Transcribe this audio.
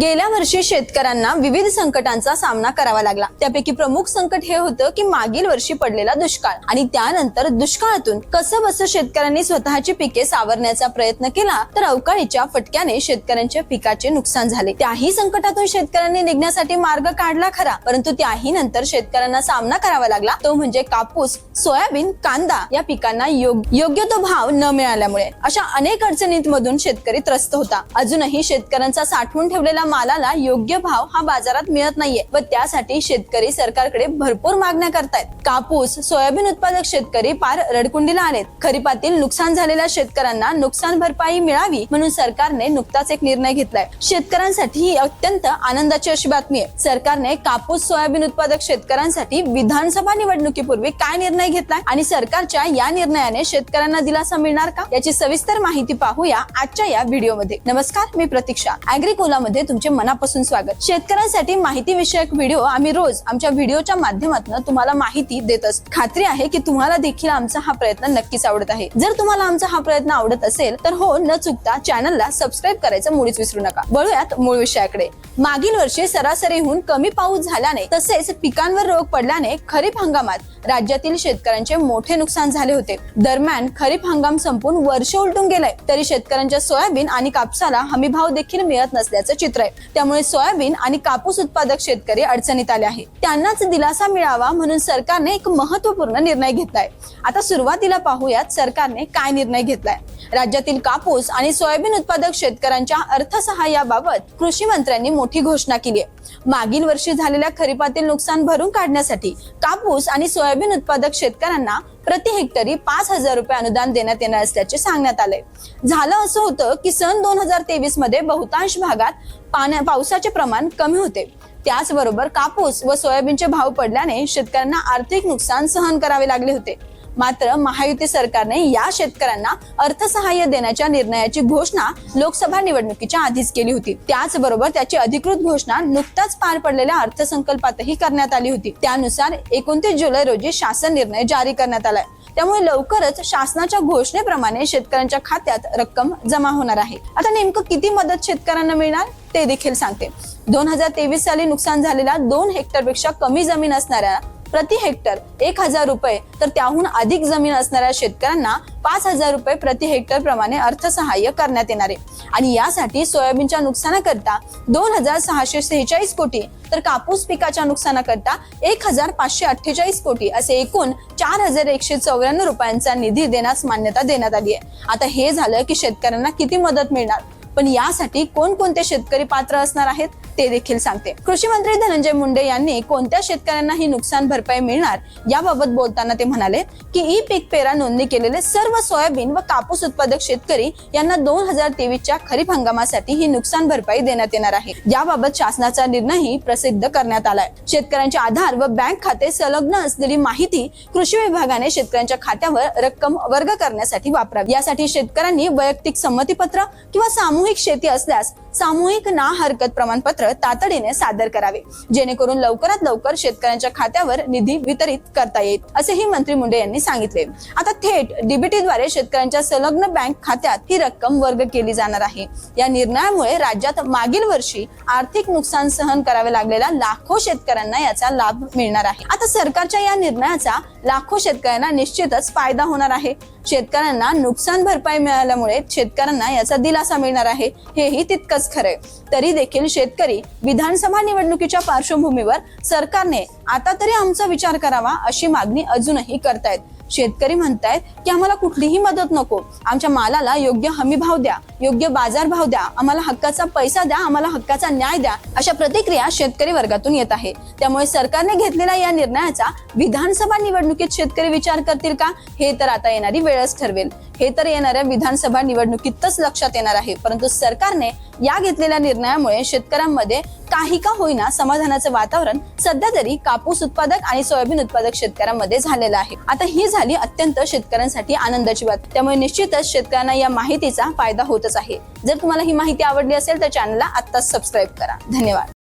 गेल्या वर्षी शेतकऱ्यांना विविध संकटांचा सामना करावा लागला. त्यापैकी प्रमुख संकट हे होतं की मागील वर्षी पडलेला दुष्काळ. आणि त्यानंतर दुष्काळातून कसं बसं शेतकऱ्यांनी स्वतःची पिके सावरण्याचा प्रयत्न केला तर अवकाळीच्या फटक्याने शेतकऱ्यांच्या पिकाचे नुकसान झाले. त्याही संकटातून शेतकऱ्यांनी निघण्यासाठी मार्ग काढला खरा परंतु त्याही नंतर शेतकऱ्यांना सामना करावा लागला. तो म्हणजे कापूस सोयाबीन कांदा या पिकांना योग्य योग्य तो भाव न मिळाल्यामुळे. अशा अनेक अडचणींमधून शेतकरी त्रस्त होता. अजूनही शेतकऱ्यांचा साठवून ठेवलेला मालाला योग्य भाव हा बाजारात मिळत नाहीये व त्यासाठी शेतकरी सरकारकडे भरपूर मागण्या करतायत. कापूस सोयाबीन उत्पादक शेतकरी पार रडकुंडीला आलेत. खरीपातील नुकसान झालेल्या शेतकऱ्यांना नुकसान भरपाई मिळावी म्हणून सरकारने नुकताच एक निर्णय घेतलाय. शेतकऱ्यांसाठी ही अत्यंत आनंदाची अशी बातमी आहे. सरकारने कापूस सोयाबीन उत्पादक शेतकऱ्यांसाठी विधानसभा निवडणुकीपूर्वी काय निर्णय घेतलाय आणि सरकारच्या या निर्णयाने शेतकऱ्यांना दिलासा मिळणार का? याची सविस्तर माहिती पाहूया आजच्या या व्हिडिओमध्ये. नमस्कार मी प्रतीक्षा. अॅग्रिकोलामध्ये तुमचे मनापासून स्वागत. शेतकऱ्यांसाठी माहिती विषयक व्हिडिओ आम्ही रोज आमच्या व्हिडिओच्या माध्यमातून तुम्हाला माहिती देत असतो. खात्री आहे की तुम्हाला देखील आमचा हा प्रयत्न नक्कीच आवडत आहे. जर तुम्हाला आमचा हा प्रयत्न आवडत असेल तर हो न चुकता चॅनलला सबस्क्राईब करायचं मुळीच विसरू नका. वळूयात मूळ विषयाकडे. मागील वर्षी सरासरीहून कमी पाऊस झाल्याने तसेच पिकांवर रोग पडल्याने खरीप हंगामात राज्यातील शेतकऱ्यांचे मोठे नुकसान झाले होते. दरम्यान खरीप हंगाम संपून वर्ष उलटून गेलाय. तरी शेतकऱ्यांच्या सोयाबीन आणि कापसाला हमी भाव देखील मिळत नसल्याचं चित्र क्षेत्र आहे. त्यामुळे सोयाबीन आणि कापूस उत्पादक शेतकरी अडचणीत आले आहे. त्यांनाच दिलासा मिळावा म्हणून सरकारने एक महत्त्वपूर्ण निर्णय घेतलाय. आता सुरुवातीला पाहूयात सरकारने काय निर्णय घेतलाय. राज्यातील कापूस आणि सोयाबीन उत्पादक शेतकऱ्यांच्या अर्थसहाय्याबाबत कृषी मंत्र्यांनी मोठी घोषणा केली आहे. मागील वर्षी झालेल्या खरीपातील नुकसान भरून काढण्यासाठी कापूस आणि सोयाबीन उत्पादक शेतकऱ्यांना प्रति हेक्टरी पाच हजार रुपये अनुदान देण्यात येणार असल्याचे सांगण्यात आले झालं असं होतं की सन दोन हजार तेवीसमध्ये बहुतांश भागात पाण्या पावसाचे प्रमाण कमी होते. त्याचबरोबर कापूस व सोयाबीनचे भाव पडल्याने शेतकऱ्यांना आर्थिक नुकसान सहन करावे लागले होते. मात्र महायुती सरकारने या शेतकऱ्यांना अर्थसहाय्य देण्याच्या निर्णयाची घोषणा लोकसभा निवडणुकीच्या आधीच केली होती. त्याचबरोबर त्याची अधिकृत घोषणा नुकताच पार पडलेल्या अर्थसंकल्पातही करण्यात आली होती. त्यानुसार एकोणतीस जुलै रोजी शासन निर्णय जारी करण्यात आलाय. त्यामुळे लवकरच शासनाच्या घोषणेप्रमाणे शेतकऱ्यांच्या खात्यात रक्कम जमा होणार आहे. आता नेमकं किती मदत शेतकऱ्यांना मिळणार ते देखील सांगते. दोन हजार तेवीस साली नुकसान झालेला दोन हेक्टरपेक्षा कमी जमीन असणाऱ्या प्रति हेक्टर एक हजार रुपये तर त्याहून अधिक जमीन असणाऱ्या शेतकऱ्यांना पाच हजार रुपये प्रति हेक्टर प्रमाणे अर्थसहाय्य करण्यात येणार आहे. आणि यासाठी सोयाबीनच्या नुकसानाकरता दोन हजार सहाशे सेहेचाळीस कोटी तर कापूस पिकाच्या नुकसानाकरता एक हजार पाचशे अठ्ठेचाळीस कोटी असे एकूण चार हजार एकशे चौऱ्याण्णव रुपयांचा निधी देण्यास मान्यता देण्यात आली आहे. आता हे झालं की शेतकऱ्यांना किती मदत मिळणार? पण यासाठी कोणकोणते शेतकरी पात्र असणार आहेत? ते देखील सांगते. कृषी मंत्री धनंजय मुंडे यांनी कोणत्या शेतकऱ्यांना ही नुकसान भरपाई मिळणार याबाबत बोलताना ते म्हणाले की ई पीक पेरा नोंदणी केलेले सर्व सोयाबीन व कापूस उत्पादक शेतकरी यांना दोन हजार तेवीसच्या खरीप हंगामासाठी ही नुकसान भरपाई देण्यात येणार आहे. याबाबत शासनाचा निर्णयही प्रसिद्ध करण्यात आलाय. शेतकऱ्यांचे आधार व बँक खाते संलग्न असलेली माहिती कृषी विभागाने शेतकऱ्यांच्या खात्यावर रक्कम वर्ग करण्यासाठी वापरावी. यासाठी शेतकऱ्यांनी वैयक्तिक संमतीपत्र किंवा सामूहिक शेती असल्यास सामूहिक ना हरकत प्रमाणपत्र तातडीने सादर करावे. जेणेकरून लवकरात लवकर शेतकऱ्यांच्या खात्यावर निधी वितरित करता येईल असेही मंत्री मुंडे यांनी सांगितले. आता थेट डीबीटीद्वारे शेतकऱ्यांच्या संलग्न बँक खात्यात ही रक्कम वर्ग केली जाणार आहे. या निर्णयामुळे राज्यात मागील वर्षी आर्थिक नुकसान सहन करावे लागलेल्या लाखो शेतकऱ्यांना याचा लाभ मिळणार आहे. आता सरकारच्या या निर्णयाचा लाखो शेतकऱ्यांना निश्चितच फायदा होणार आहे. शेतकऱ्यांना नुकसान भरपाई मिळाल्यामुळे शेतकऱ्यांना याचा दिलासा मिळणार आहे. हेही तितकंच खरंय तरी देखील शेतकरी विधानसभा निवडणुकीच्या पार्श्वभूमीवर सरकारने आता तरी आमचा विचार करावा अशी मागणी अजूनही करतायत. शेतकरी म्हणतायत की आम्हाला कुठलीही मदत नको. आमच्या मालाला योग्य हमी भाव द्या योग्य बाजार भाव द्या आम्हाला हक्काचा पैसा द्या आम्हाला हक्काचा न्याय द्या अशा प्रतिक्रिया शेतकरी वर्गातून येत आहे. त्यामुळे सरकारने घेतलेल्या या निर्णयाचा विधानसभा निवडणुकीत शेतकरी विचार करतील का? हे तर आता येणारी वेळच ठरवेल. हे तर येणाऱ्या विधानसभा निवडणुकीतच लक्षात येणार आहे. परंतु सरकारने या घेतलेल्या निर्णयामुळे शेतकऱ्यांमध्ये काही का होईना समाधानाचं वातावरण सध्या तरी कापूस उत्पादक आणि सोयाबीन उत्पादक शेतकऱ्यांमध्ये झालेलं आहे. आता ही झाली अत्यंत शेतकऱ्यांसाठी आनंदाची बात त्यामुळे निश्चितच शेतकऱ्यांना या माहितीचा फायदा होतच आहे. जर तुम्हाला ही माहिती आवडली असेल तर चॅनलला आत्ताच सबस्क्राईब करा. धन्यवाद.